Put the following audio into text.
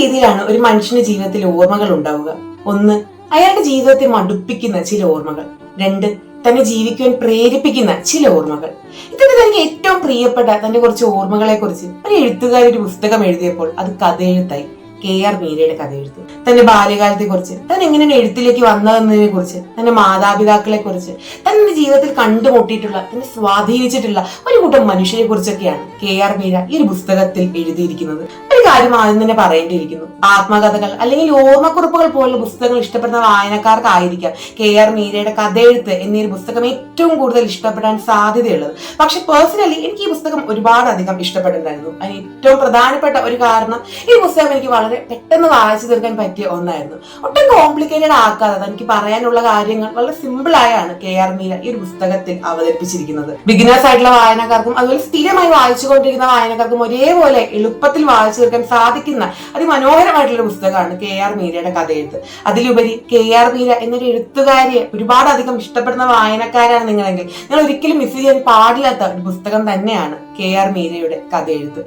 രീതിയിലാണ് ഒരു മനുഷ്യന്റെ ജീവിതത്തിൽ ഓർമ്മകൾ ഉണ്ടാവുക. ഒന്ന് അയാളുടെ ജീവിതത്തെ മടുപ്പിക്കുന്ന ചില ഓർമ്മകൾ. രണ്ട് തന്നെ ജീവിക്കുവാൻ പ്രേരിപ്പിക്കുന്ന ചില ഓർമ്മകൾ. ഇതൊക്കെ തനിക്ക് ഏറ്റവും പ്രിയപ്പെട്ട തന്റെ കുറച്ച് ഓർമ്മകളെ കുറിച്ച് ഒരു എഴുത്തുകാരി ഒരു പുസ്തകം എഴുതിയപ്പോൾ അത് കഥയെഴുത്തായി. കെ ആർ മീരയുടെ കഥ എഴുത്ത് തന്റെ ബാല്യകാലത്തെ കുറിച്ച് താൻ എങ്ങനെയാണ് എഴുത്തിലേക്ക് വന്നതെന്നതിനെ കുറിച്ച് തന്റെ മാതാപിതാക്കളെ കുറിച്ച് തന്റെ ജീവിതത്തിൽ കണ്ടുമുട്ടിയിട്ടുള്ള തന്നെ സ്വാധീനിച്ചിട്ടുള്ള ഒരു കൂട്ടം മനുഷ്യരെ കുറിച്ചൊക്കെയാണ് കെ ആർ മീര ഈ ഒരു പുസ്തകത്തിൽ എഴുതിയിരിക്കുന്നത്. കാര്യം ആദ്യം തന്നെ പറയേണ്ടിയിരിക്കുന്നു. ആത്മകഥകൾ അല്ലെങ്കിൽ ഓർമ്മക്കുറിപ്പുകൾ പോലുള്ള പുസ്തകങ്ങൾ ഇഷ്ടപ്പെടുന്ന വായനക്കാർക്കായിരിക്കാം കെ ആർ മീരയുടെ കഥയെഴുത്ത് എന്നീ ഒരു പുസ്തകം ഏറ്റവും കൂടുതൽ ഇഷ്ടപ്പെടാൻ സാധ്യതയുള്ളത്. പക്ഷെ പേഴ്സണലി എനിക്ക് ഈ പുസ്തകം ഒരുപാടധികം ഇഷ്ടപ്പെട്ടിട്ടുണ്ടായിരുന്നു. അതിന് ഏറ്റവും പ്രധാനപ്പെട്ട ഒരു കാരണം ഈ പുസ്തകം എനിക്ക് വളരെ പെട്ടെന്ന് വായിച്ചു തീർക്കാൻ പറ്റിയ ഒന്നായിരുന്നു. ഒട്ടും കോംപ്ലിക്കേറ്റഡ് ആക്കാതെ എനിക്ക് പറയാനുള്ള കാര്യങ്ങൾ വളരെ സിമ്പിൾ ആയാണ് കെ ആർ മീര ഈ ഒരു പുസ്തകത്തിൽ അവതരിപ്പിച്ചിരിക്കുന്നത്. ബിഗിനേഴ്സ് ആയിട്ടുള്ള വായനക്കാർക്കും അതുപോലെ സ്ഥിരമായി വായിച്ചുകൊണ്ടിരിക്കുന്ന വായനക്കാർക്കും ഒരേപോലെ എളുപ്പത്തിൽ വായിച്ചു തീർക്കാൻ സാധിക്കുന്ന അതിമനോഹരമായിട്ടുള്ള പുസ്തകമാണ് കെ ആർ മീരയുടെ കഥയെഴുത്ത്. അതിലുപരി കെ ആർ മീര എന്നൊരു എഴുത്തുകാരിയെ ഒരുപാടധികം ഇഷ്ടപ്പെടുന്ന വായനക്കാരാണ് നിങ്ങളെങ്കിൽ. നിങ്ങൾ ഒരിക്കലും മിസ് ചെയ്യാൻ പാടില്ലാത്ത ഒരു പുസ്തകം തന്നെയാണ് കെ ആർ മീരയുടെ കഥയെഴുത്ത്.